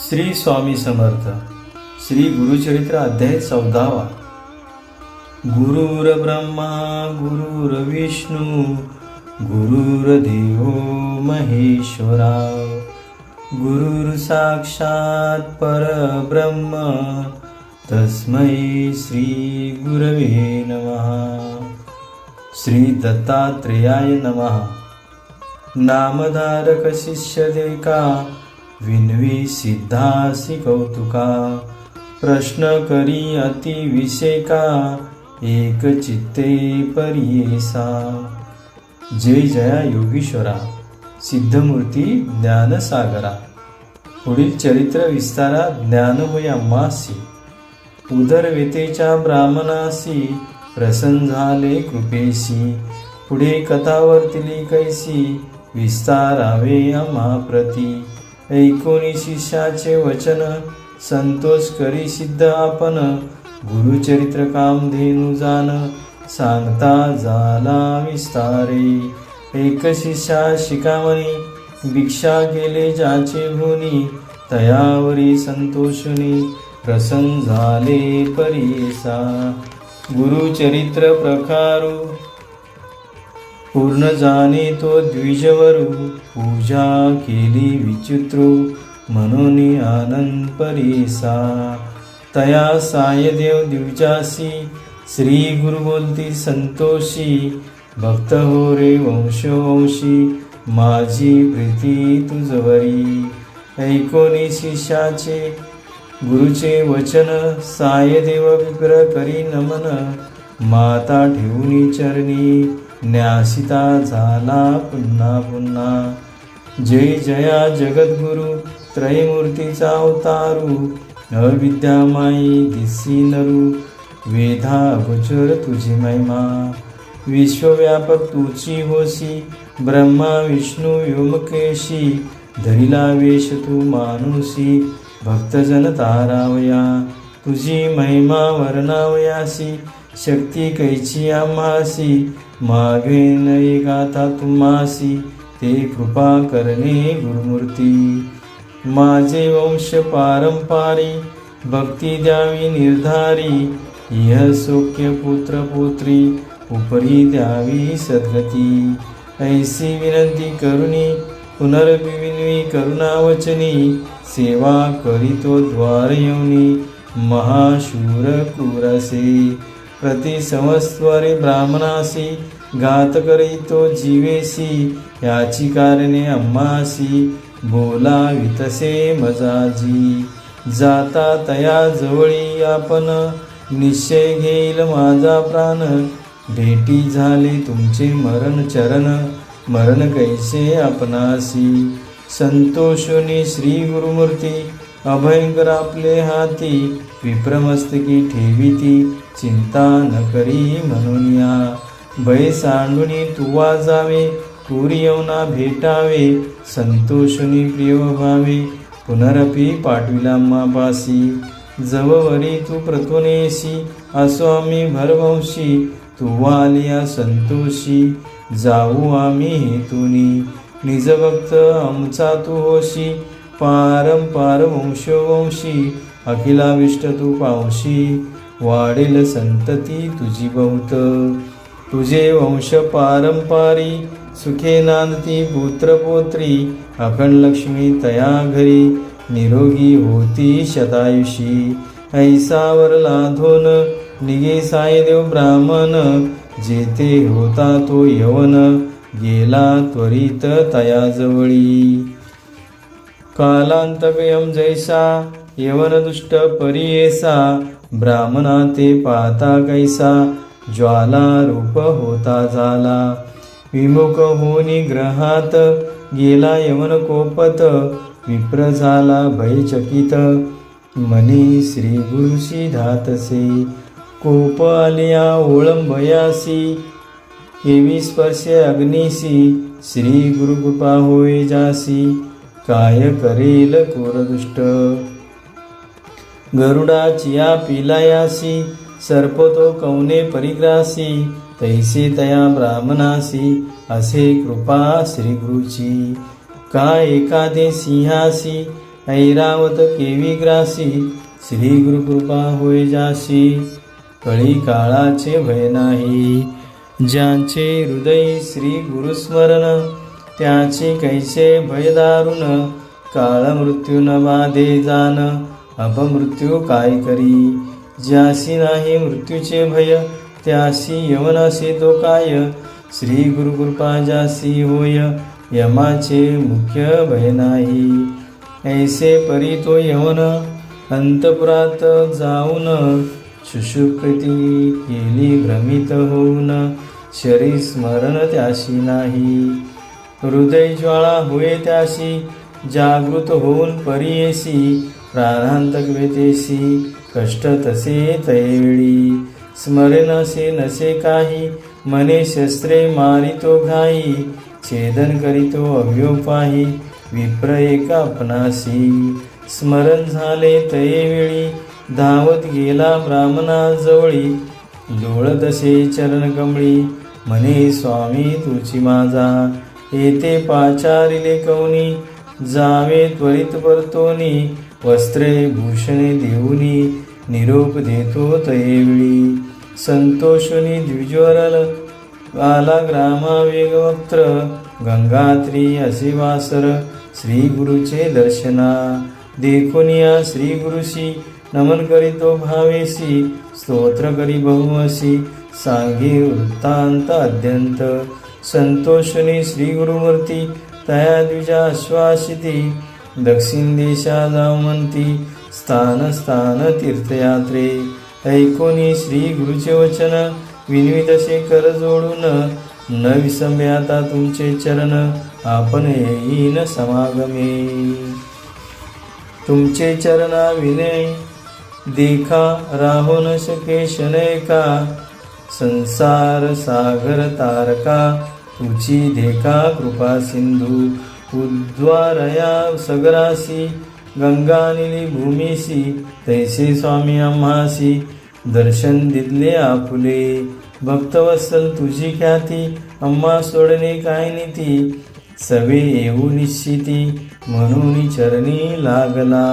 श्री स्वामी समर्थ श्री गुरुचरित्र अध्याय चौदावा. गुरुर ब्रह्मा गुरुर विष्णू गुरुर्देव महेश्वरा. गुरुर साक्षात परब्रह्म तस्मै श्री गुरवे नमः. श्री दत्तात्रेयाय नमः. नामधारक शिष्य देका विनवी सिद्धासी कौतुका प्रश्न करी अति विषेका एक चित्ते परियेसा। जय जया योगीश्वरा सिद्धमूर्ती ज्ञानसागरा। पुढील चरित्र विस्तारा ज्ञानमय अम्मासी। उदरवेतेच्या ब्राह्मणासी प्रसन्न झाले कृपेशी पुढे कथावर्तिली कैसी विस्तारावे आम्हा प्रती। ऐकोनी शिष्याचे वचन संतोष करी सिद्ध आपण. गुरुचरित्र कामधेनु जाण सांगता झाला विस्तारे. एक शिष्या शिकामणी भिक्षा केले ज्याचे भुनी तयावरी संतोषुनी प्रसन्न झाले परीसा गुरुचरित्र प्रकारू पूर्ण जाणे तो द्विजवरू पूजा केली विचित्रो म्हणून आनंद परीसा. तया सायदेव द्विजासी श्री गुरु बोलती संतोषी भक्त हो रे वंशवंशी माझी प्रीती तुझवरी. ऐकोनी शिष्याचे गुरुचे वचन सायदेव विप्र करी नमन माता ठेवूनी चरणी. न्यासिता झाला पुन्हा पुन्हा. जय जया जगद्गुरु त्रयमूर्तीचा अवतारू अविद्यामाई दिसी नरू. वेधा अगोचर तुझी महिमा विश्वव्यापक तुची होसी. ब्रह्मा विष्णू व्योमकेशी धरिला वेश तू मानुसी. भक्तजन तारावया तुझी महिमा वर्णावयासी. शक्ती कैची आम्हासी. मागे नये गाता तुम्हासी ते कृपा करणे गुरुमूर्ती. माझे वंश पारंपारी भक्ती द्यावी निर्धारी इह सौख्य पुत्र पुत्री उपरी द्यावी सद्गती. ऐसी विनंती करुणी पुनर्विविनवी करुणावचनी सेवा करीतो द्वार येऊनी महाशूर कुरसे. प्रति संवत्सरे ब्राह्मणासी घात करीतो जीवेसी याची कारणे अम्मासी बोला वितसे मजाजी। जाता तया जवळी आपण निश्चय घेईल माझा प्राण। भेटी झाले तुमचे मरण चरण मरण कैसे आपणासी? संतोषुनी श्री गुरुमूर्ती अभयंकर आपले हाती विप्रमस्तकी ठेविती चिंता न करी म्हणून या. भय सांडुनी तुवा जावे पुरी येऊना भेटावे संतोषुनी प्रिय व्हावे पुनरपी पाठविला मापासी जववरी तू प्रतोनेसी असो आम्ही भरवंशी तू आलिया संतोषी जाऊ आम्ही हेतुनी. निजभक्त आमचा तू होशी पारंपार वंशी अखिलाविष्ट तू पावशी वाढेल संतती तुझी बहुत तुझे वंश पारंपारी सुखे नांदती पुत्रपोत्री अखंड लक्ष्मी तया घरी निरोगी होती शतायुषी. ऐसावर धोन निगे सायदेव ब्राह्मण जेथे होता तो यवन गेला त्वरित तयाजवळी कालांतव्यम जैसा यवन दुष्ट परियेसा ब्राह्मणा ते पाहता कैसा ज्वाला रूप होता झाला विमुख होनी ग्रहात गेला यवन कोपत विप्र झाला भयचकित मनी श्री गुरुशी धातसे कोप आलिया ओळंबयासी। केवी स्पर्श अग्निसी श्री गुरुकृपा होय जासी। काय करेल कोरदुष्ट? गरुडाचिया पिलायासी सर्प तो कौने परिग्रासी तैसे तया ब्राह्मणासी असे कृपा श्री गुरुची का एखादे सिंहासी ऐरावत केवी ग्रासी श्री गुरुकृपा होय जासी. कळी काळाचे भय नाही ज्यांचे हृदय श्री गुरुस्मरण त्याची कैसे भयदारुण? काळ मृत्यू न बाधे जाण अपमृत्यू काय करी? ज्यासी नाही मृत्यूचे भय त्यासी यवनासी तो काय? श्री गुरुकृपा जासी होय यमाचे मुख्य भय नाही. ऐसे परी तो यवन अंतपुरात जाऊन शुशुकृती केली भ्रमित होऊन शरी स्मरण त्याशी नाही. हृदय ज्वाळा होय त्याशी जागृत होऊन परियेसी प्राणांतक वेतेसी कष्ट तसे तैवेळी स्मरे नसे नसे काही मने शस्त्रे मारितो घाई छेदन करीतो अव्योपाही विप्र एका आपणासी. स्मरण झाले तयेवेळी धावत गेला ब्राह्मणा जवळी लोळतसे चरण कमळी म्हणे स्वामी तुची माझा येथे पाचारिले कौनी जावे त्वरित परतोनी वस्त्रे भूषणे देऊनी निरोप देतो तयेवेळी संतोषुनी द्विज्वरल आला ग्रामा वेगवक्त्र गंगात्री असिवासर श्री गुरुचे दर्शना. देखुनिया श्री गुरुशी नमन करीतो भावेसी स्तोत्र करी बहुअसी सांगी वृत्तांत अद्यंत. संतोषुनी श्री गुरुमूर्ती तया द्विजा आश्वासिती दक्षिण देशा जाऊ म्हणती स्थान स्थान तीर्थयात्रे ऐकोनी श्री गुरुचे वचन विनवी तसे कर जोडून न विसंबे आता तुमचे चरण आपण येईन समागमे. तुमचे चरणा विनय देखा राहो न शके शनयका संसार सागर तारका तुझी देखा कृपा सिंधू उद्वारया सगरासी गंगा निली भूमीसी तैसे स्वामी आम्हासी दर्शन दिले आपुले। भक्तवत्सल तुझी ख्याती अम्मा सोडणे काय नीती? सवे येऊ निश्चिती म्हणून चरणी लागला।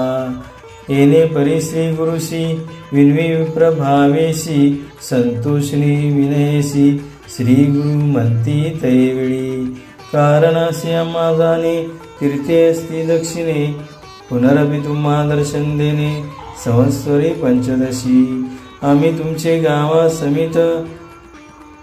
येणे परिश्री गुरुशी विनवी विप्र भावेशी संतोषणी विनयसी श्री गुरु म्हणती तैवेळी कारण असे जाणे तीर्थे असती दक्षिणे पुनरपि तुम्हा दर्शन देणे संवत्सरी पंचदशी. आम्ही तुमचे गावा समित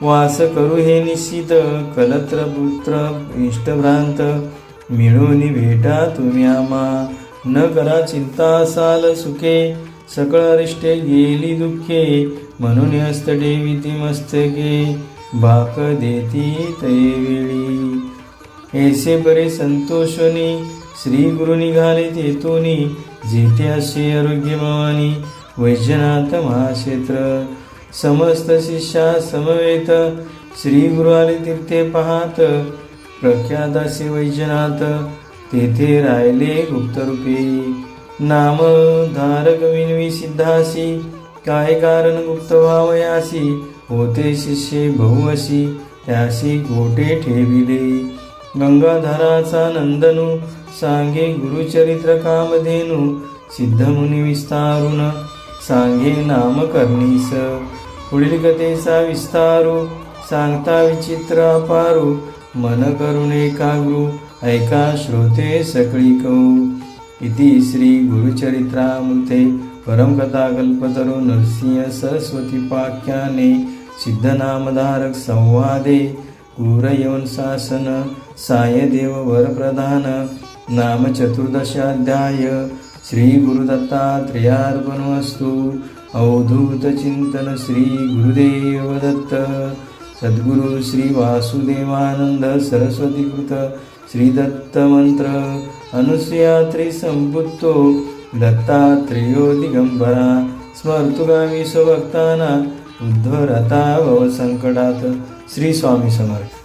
वास करू हे निश्चित. कलत्र पुत्र इष्टभ्रांत मिळून भेटा तुम्ही आम्हा. न करा चिंता साल सुखे सकळ अरिष्टे गेली दुःखे. म्हणून हस्त ठेविती मस्तके. भाक देती तैवेळी ऐसे बरे संतोषनी श्री गुरु निघाले तेतोनी जेथे असे आरोग्यमानी वैजनाथ महाक्षेत्र. समस्त शिष्या समवेत श्री गुरु आले तीर्थे पाहात प्रख्यात असे वैजनाथ तेथे राहिले गुप्तरूपे. नाम धारक विनवी सिद्धासी काय कारण गुप्त व्हावयासी होते शिष्ये बहुवशी त्याशी गोटे ठेविले. गंगाधराचा नंदनू सांगे गुरुचरित्र कामधेनू सिद्धमुनी विस्तारून सांगे नामकर्णीस. पुढील कथेचा विस्तारू सांगता विचित्र अपारू मन करून एकाग्रू ऐका श्रोते सकळी कौ इति श्री गुरुचरित्रामृते परमकथा नरसिंह सरस्वती पाख्याने सिद्धनामधारक संवादे शासन सायदेव वरप्रधान नाम चतुर्दशाध्याय श्री गुरुदत्तात्रेयार्पणमस्तु। श्री दत्त सद्गुरु श्रीवासुदेवानन्द सरस्वतीकृत श्रीदत्तमन्त्र कृत दत्तात्रेयो दिगम्बरा स्मर्तुगामी स्वभक्ताना उद्धरता भव संकटात श्री स्वामी समर्थ.